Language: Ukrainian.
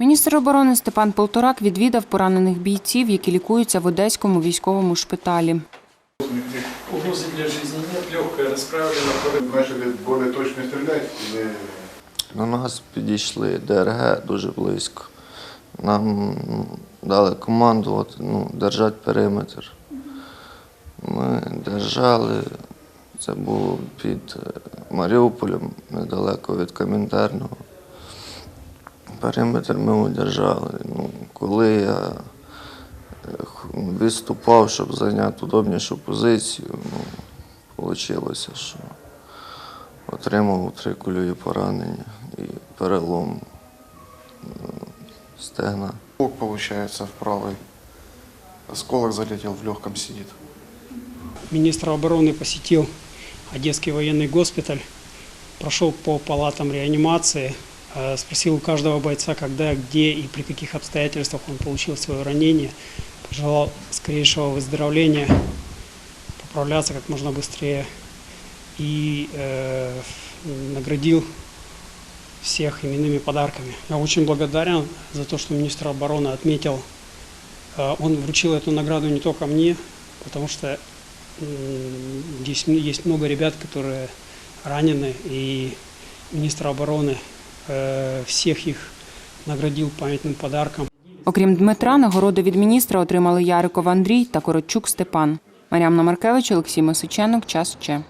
Міністр оборони Степан Полторак відвідав поранених бійців, які лікуються в одеському військовому шпиталі. Угрозы для жизни нет, легкая расправлена. Начали более точно стрелять или На нас підійшли ДРГ дуже близько. Нам дали команду ну, держати периметр. Ми держали. Це було під е, Маріуполем, недалеко від Комінтерного. Периметр ми удержали. Ну, коли я е, х- відступав, щоб зайняти удобнішу позицію, ну, вийшло, що отримав три кульові поранення і перелом е, стегна. Бок, получается, в правый. Осколок залетел, в легком сидит. Министр обороны посетил Одесский военный госпиталь, прошел по палатам реанимации, э, Спросил у каждого бойца, когда, где и при каких обстоятельствах он получил свое ранение, пожелал скорейшего выздоровления, поправляться как можно быстрее и э, наградил всех именными подарками. Я очень благодарен за то, что министр обороны отметил, э, он вручил эту награду не только мне, потому что М, Здесь есть много ребят, которые ранены, и министр обороны э, їх наградив пам'ятним подарком. Окрім Дмитра, нагороди від міністра отримали Яриков Андрій та Коротчук Степан. Мар'ямна Маркевич, Олексій Мисиченок, Час Че.